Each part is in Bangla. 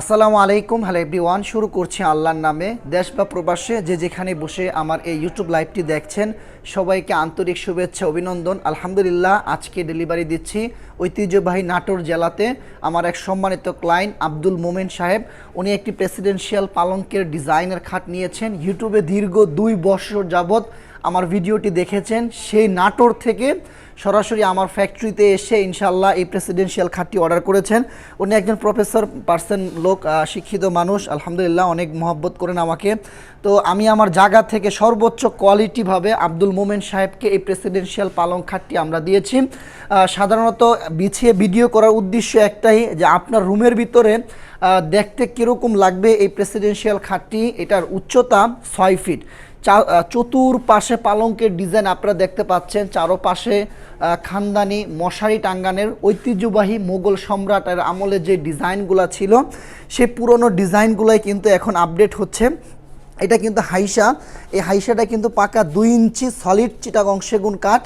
আসসালামু আলাইকুম। হ্যালো এভরিওয়ান, শুরু করছি আল্লাহর নামে। দেশ বা প্রবাসে যে যেখানে বসে আমার এই ইউটিউব লাইভটি দেখছেন, সবাইকে আন্তরিক শুভেচ্ছা, অভিনন্দন। আলহামদুলিল্লাহ, আজকে ডেলিভারি দিচ্ছি ঐতিহ্যবাহী নাটোর জেলাতে আমার এক সম্মানিত ক্লায়েন্ট আব্দুল মোমেন সাহেব। উনি একটি প্রেসিডেন্সিয়াল পালঙ্কের ডিজাইনের খাট নিয়েছেন। ইউটিউবে দীর্ঘ দুই বছর যাবৎ আমার ভিডিওটি দেখেছেন, সেই নাটোর থেকে সরাসরি আমার ফ্যাক্টরিতে এসে ইনশাল্লাহ এই প্রেসিডেন্সিয়াল খাটটি অর্ডার করেছেন। উনি একজন প্রফেসর পার্সন লোক শিক্ষিত মানুষ, আলহামদুলিল্লাহ অনেক মহব্বত করেন আমাকে। তো আমি আমার জায়গা থেকে সর্বোচ্চ কোয়ালিটিভাবে আব্দুল মোমেন সাহেবকে এই প্রেসিডেন্সিয়াল পালং খাটটি আমরা দিয়েছি। সাধারণত বিছিয়ে ভিডিও করার উদ্দেশ্য একটাই যে আপনার রুমের ভিতরে দেখতে কীরকম লাগবে এই প্রেসিডেন্সিয়াল খাটটি এটার উচ্চতা ছয় ফিট চা- পাশে পালঙ্কের ডিজাইন আপনারা দেখতে পাচ্ছেন, চারোপাশে খানদানি মশারি টাঙ্গানের ঐতিহ্যবাহী মোগল সম্রাটের আমলে যে ডিজাইনগুলো ছিল, সে পুরনো ডিজাইনগুলোই কিন্তু এখন আপডেট হচ্ছে। এটা কিন্তু হাইসা। এই হাইসাটা কিন্তু পাকা দুই ইঞ্চি সলিড চিটাগং সেগুন কাঠ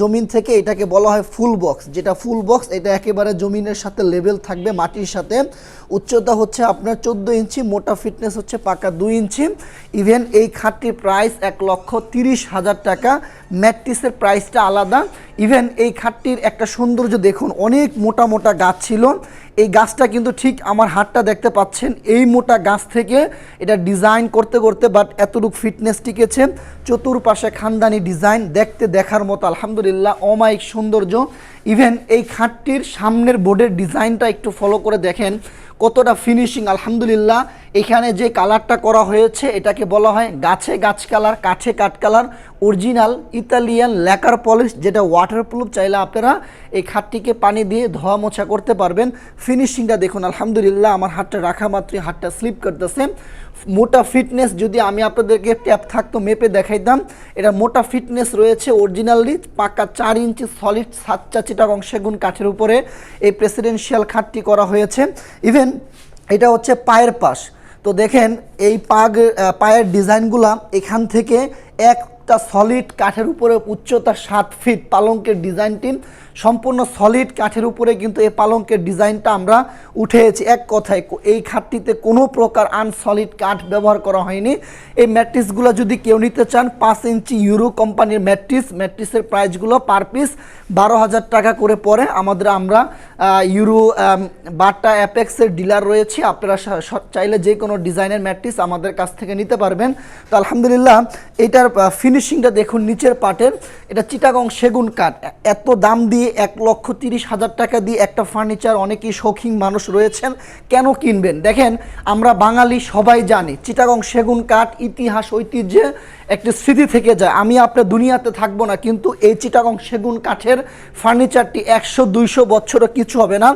জমিন থেকে এটাকে বলা হয় ফুল বক্স যেটা ফুল বক্স এটা একেবারে জমিনের সাথে লেভেল থাকবে, মাটির সাথে। উচ্চতা হচ্ছে আপনার চোদ্দ ইঞ্চি, মোটা ফিটনেস হচ্ছে পাকা দুই ইঞ্চি। ইভেন এই খাটটির প্রাইস এক লক্ষ তিরিশ হাজার টাকা। ম্যাট্রিসের প্রাইসটা আলাদা। ইভেন এই খাটটির একটা সৌন্দর্য দেখুন, অনেক মোটা মোটা গাছ ছিল। এই গাছটা কিন্তু ঠিক আমার হাতটা দেখতে পাচ্ছেন। এই মোটা গাছ থেকে এটা ডিজাইন করতে করতে বাট এতটুকু ফিটনেস টিকেছে চতুর্পাশে খানদানি ডিজাইন দেখতে দেখার মতো আলহামদুলিল্লাহ অমায়িক সৌন্দর্য। ইভেন এই খাটটির সামনের বোর্ডের ডিজাইনটা একটু ফলো করে দেখেন কতটা ফিনিশিং আলহামদুলিল্লাহ। এখানে যে কালারটা করা হয়েছে, এটাকে বলা হয় গাছে গাছ কালার কাঠে কাঠ colour original Italian lacquer polish যেটা ওয়াটারপ্রুফ চাইলে আপনারা এই খাটটিকে পানি দিয়ে ধোয়া মোছা করতে পারবেন। ফিনিশিংটা দেখুন, আলহামদুলিল্লাহ, আমার হাতটা রাখা মাত্রই, হাতটা স্লিপ করতেছে। মোটা ফিটনেস যদি আমি আপনাদেরকে ট্যাপ থাকতো, মেপে দেখাইতাম, এটা মোটা ফিটনেস রয়েছে অরিজিনালি পাকা চার ইঞ্চি সলিড সাতচা চিটাগং সেগুন কাঠের উপরে এই প্রেসিডেন্সিয়াল খাটটি করা হয়েছে। ইভেন এটা হচ্ছে পায়ের পাশ। তো দেখেন এই পাগ পায়ের ডিজাইনগুলা এখান থেকে একটা সলিড কাঠের উপরে উচ্চতা সাত ফিট পালঙ্কের ডিজাইনটি সম্পূর্ণ সলিড কাঠের উপরে কিন্তু এই পালঙ্কের ডিজাইনটা আমরা উঠেছি। এক কথায়, এই খাটটিতে কোনো প্রকার আনসলিড কাঠ ব্যবহার করা হয়নি। এই ম্যাট্রিসগুলো যদি কেউ নিতে চান, পাঁচ ইঞ্চি ইউরো কোম্পানির ম্যাট্রিস, ম্যাট্রিসের প্রাইসগুলো পার পিস বারো হাজার টাকা করে পড়ে। আমাদের আমরা ইউরো বাটা অ্যাপেক্সের ডিলার রয়েছে। আপনারা চাইলে যে কোনো ডিজাইনের ম্যাট্রিস আমাদের কাছ থেকে নিতে পারবেন। তো আলহামদুলিল্লাহ, এটার ফিনিশিংটা দেখুন নিচের পাটের। এটা চিটাগং সেগুন কাঠ। এত দাম দিয়ে এক লক্ষ তিরিশ হাজার টাকা দিয়ে একটা ফার্নিচার অনেকেই শৌখিন মানুষ রয়েছেন, কেন কিনবেন? দেখেন, আমরা বাঙালি সবাই জানি, চিটাগং সেগুন কাঠ ইতিহাস ঐতিহ্যে একটি স্মৃতি থেকে যায়। আমি আপনার দুনিয়াতে থাকব না, কিন্তু এই চিটাগং সেগুন কাঠের ফার্নিচারটি একশো, দুইশো বছরও কিছু হবে না।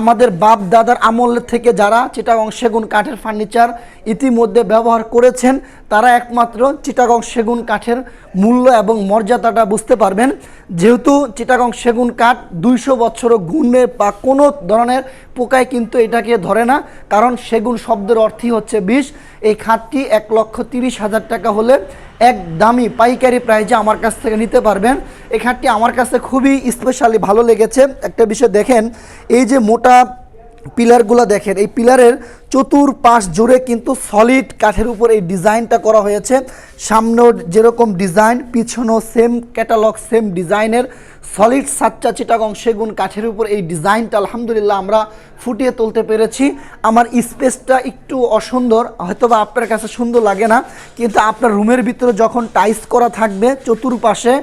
আমাদের বাপ দাদার আমল থেকে যারা চিটাগং সেগুন কাঠের ফার্নিচার ইতিমধ্যে ব্যবহার করেছেন, তারা একমাত্র চিটাগং সেগুন কাঠের মূল্য এবং মর্যাদাটা বুঝতে পারবেন। যেহেতু চিটাগং সেগুন কাঠ দুইশো বছরও গুণে বা কোনো ধরনের পোকায় কিন্তু এটাকে ধরে না, কারণ সেগুন শব্দের অর্থই হচ্ছে বিষ। এই খাটটি এক লক্ষ তিরিশ হাজার টাকা হলে এক দামি পাইকারি প্রাইজে আমার কাছ থেকে নিতে পারবেন। এই খাটটি আমার কাছে খুবই স্পেশালি ভালো লেগেছে। একটা বিষয় দেখেন, এই যে মোটা পিলারগুলো দেখেন, এই পিলারের চতুর্পাশ জুড়ে কিন্তু সলিড কাঠের উপর এই ডিজাইনটা করা হয়েছে। সামনেও যেরকম ডিজাইন পিছনেও সেম ক্যাটালগ সেম ডিজাইনের সলিড সাচ্চা চিটাগং সেগুন কাঠের উপর এই ডিজাইনটা আলহামদুলিল্লাহ আমরা ফুটিয়ে তুলতে পেরেছি। আমার স্পেসটা একটু অসুন্দর, হয়তোবা আপনার কাছে সুন্দর লাগে না, কিন্তু আপনার রুমের ভিতরে যখন টাইস করা থাকবে, চতুর্পাশে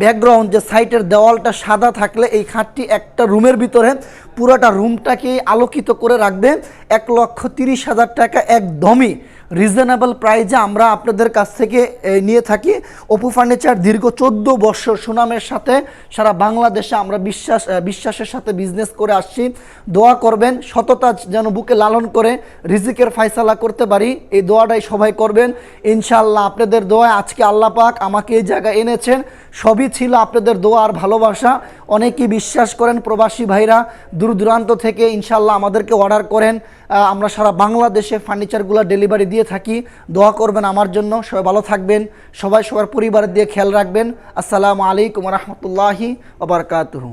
ব্যাকগ্রাউন্ড যে সাইটের দেওয়ালটা সাদা থাকলে এই খাটটি একটা রুমের ভিতরে পুরোটা রুমটাকে আলোকিত করে রাখবে। এক লক্ষ তিরিশ হাজার টাকা একদমই রিজনেবল প্রাইজে আমরা আপনাদের কাছ থেকে নিয়ে থাকি। অপু ফার্নিচার দীর্ঘ চোদ্দ বছর সুনামের সাথে সারা বাংলাদেশে আমরা বিশ্বাস বিশ্বাসের সাথে বিজনেস করে আসছি। দোয়া করবেন, সততা যেন বুকে লালন করে রিজিকের ফায়সালা করতে পারি। এই দোয়াটাই সবাই করবেন। ইনশাআল্লাহ আপনাদের দোয়া আজকে আল্লাহ পাক আমাকে এই জায়গায় এনেছেন। সবই ছিল আপনাদের দোয়া আর ভালোবাসা। অনেকেই বিশ্বাস করেন, প্রবাসী ভাইরা দূর দূরান্ত থেকে ইনশাল্লাহ আমাদেরকে অর্ডার করেন। আমরা সারা বাংলাদেশে ফার্নিচারগুলো ডেলিভারি দিয়ে থাকি। দোয়া করবেন আমার জন্য। সবাই ভালো থাকবেন। সবাই সবার পরিবারের দিয়ে খেয়াল রাখবেন। আসসালামু আলাইকুম রহমতুল্লাহি ওবরকাতুহু